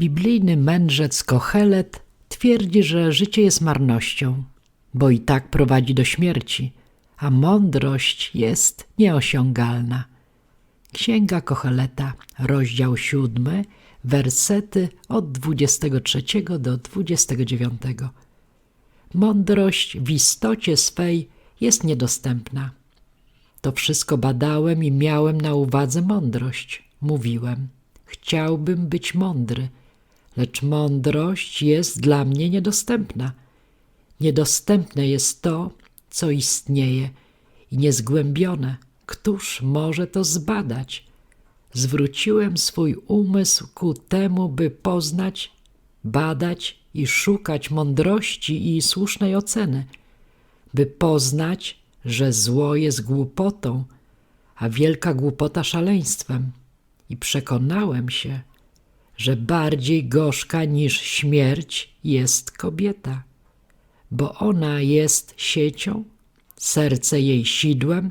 Biblijny mędrzec Kohelet twierdzi, że życie jest marnością, bo i tak prowadzi do śmierci, a mądrość jest nieosiągalna. Księga Koheleta, rozdział 7, wersety od 23 do 29. Mądrość w istocie swej jest niedostępna. To wszystko badałem i miałem na uwadze mądrość. Mówiłem, chciałbym być mądry, lecz mądrość jest dla mnie niedostępna. Niedostępne jest to, co istnieje i niezgłębione. Któż może to zbadać? Zwróciłem swój umysł ku temu, by poznać, badać i szukać mądrości i słusznej oceny, by poznać, że zło jest głupotą, a wielka głupota szaleństwem. I przekonałem się, że bardziej gorzka niż śmierć jest kobieta, bo ona jest siecią, serce jej sidłem,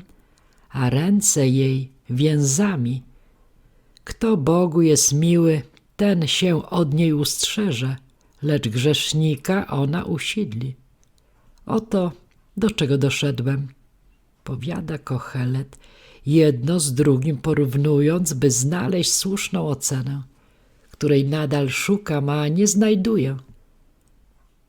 a ręce jej więzami. Kto Bogu jest miły, ten się od niej ustrzeże, lecz grzesznika ona usidli. Oto do czego doszedłem. Powiada Kochelet, jedno z drugim porównując, by znaleźć słuszną ocenę, której nadal szukam, a nie znajduję.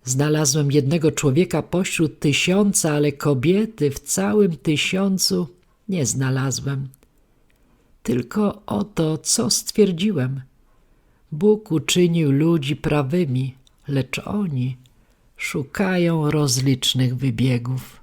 Znalazłem jednego człowieka pośród tysiąca, ale kobiety w całym tysiącu nie znalazłem. Tylko oto, co stwierdziłem. Bóg uczynił ludzi prawymi, lecz oni szukają rozlicznych wybiegów.